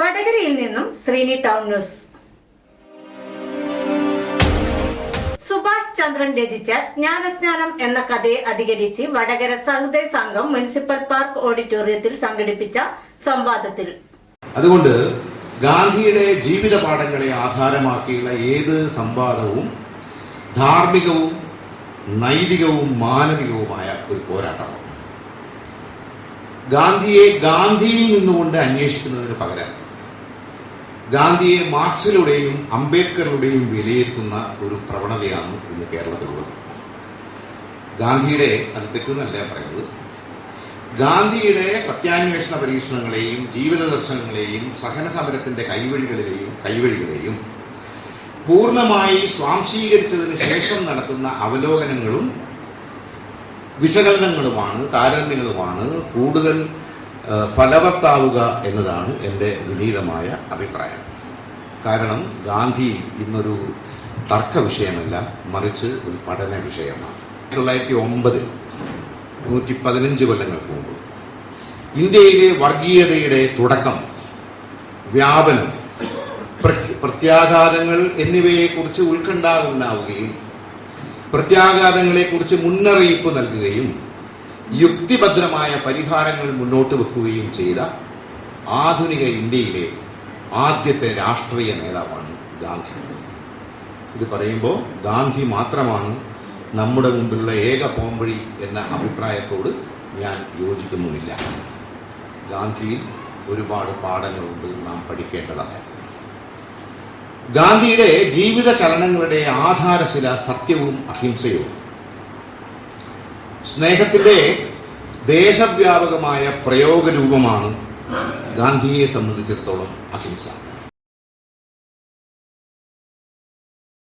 വടകരയിൽ നിന്നും Sreeni town news. Subhash Chandran രചിച്ച ജ്ഞാനസ്നാനം എന്ന കഥയെ അധികരിച്ച് വടകര സഹൃദയ സംഘം മുനിസിപ്പൽ പാർക്ക് ഓഡിറ്റോറിയത്തിൽ സംഘടിപ്പിച്ച സംവാദത്തിൽ. അതുകൊണ്ട് ഗാന്ധിയുടെ ജീവിത പാഠങ്ങളെ ആധാരമാക്കിയുള്ള ഏത് സംവാദവും ധാർമ്മികവും നൈതികവും മാനവികവുമായ ഒരു പോരാട്ടമാണ്. ഗാന്ധിയെ ഗാന്ധിയിൽ നിന്നുകൊണ്ട് അന്വേഷിക്കുന്നതിന് പകരം ഗാന്ധിയെ മാർക്സിലൂടെയും അംബേദ്കറിലൂടെയും വിലയിരുത്തുന്ന ഒരു പ്രവണതയാണ് ഇന്ന് കേരളത്തിലുള്ളത്. ഗാന്ധിയുടെ അത് തെറ്റെന്നല്ല പറയുന്നത് ഗാന്ധിയുടെ സത്യാന്വേഷണ പരീക്ഷണങ്ങളെയും ജീവിത ദർശനങ്ങളെയും സഹന സമരത്തിന്റെ കൈവഴികളിലെയും കൈവഴികളെയും പൂർണമായി സ്വാംശീകരിച്ചതിന് ശേഷം നടത്തുന്ന അവലോകനങ്ങളും വിശകലനങ്ങളുമാണ് താരതമ്യങ്ങളുമാണ് കൂടുതൽ ഫലവത്താവുക എന്നതാണ് എന്റെ വിനീതമായ അഭിപ്രായം. കാരണം ഗാന്ധി ഇന്നൊരു തർക്ക വിഷയമല്ല മറിച്ച് ഒരു പഠന വിഷയമാണ്. തൊള്ളായിരത്തി ഒമ്പതിൽ നൂറ്റി പതിനഞ്ച് കൊല്ലങ്ങൾക്ക് മുമ്പ് ഇന്ത്യയിലെ വർഗീയതയുടെ തുടക്കം വ്യാപനം പ്രത്യ- പ്രത്യാഘാതങ്ങൾ എന്നിവയെക്കുറിച്ച് ഉത്കണ്ഠ ഉണ്ടാവുകയും പ്രത്യാഘാതങ്ങളെക്കുറിച്ച് മുന്നറിയിപ്പ് നൽകുകയും യുക്തിഭദ്രമായ പരിഹാരങ്ങൾ മുന്നോട്ട് വെക്കുകയും ചെയ്ത ആധുനിക ഇന്ത്യയിലെ ആദ്യത്തെ രാഷ്ട്രീയ നേതാവാണ് ഗാന്ധി. ഇത് പറയുമ്പോൾ ഗാന്ധി മാത്രമാണ് നമ്മുടെ മുമ്പിലുള്ള ഏക പോംവഴി എന്ന അഭിപ്രായത്തോട് ഞാൻ യോജിക്കുന്നുമില്ല. ഗാന്ധിയിൽ ഒരുപാട് പാഠങ്ങളുണ്ട് നാം പഠിക്കേണ്ടതായ ഗാന്ധിയുടെ ജീവിത ചലനങ്ങളുടെ ആധാരശില സത്യവും അഹിംസയും സ്നേഹത്തിന്റെ ദേശവ്യാപകമായ പ്രയോഗരൂപമാണ് ഗാന്ധിയെ സംബന്ധിച്ചിടത്തോളം അഹിംസ.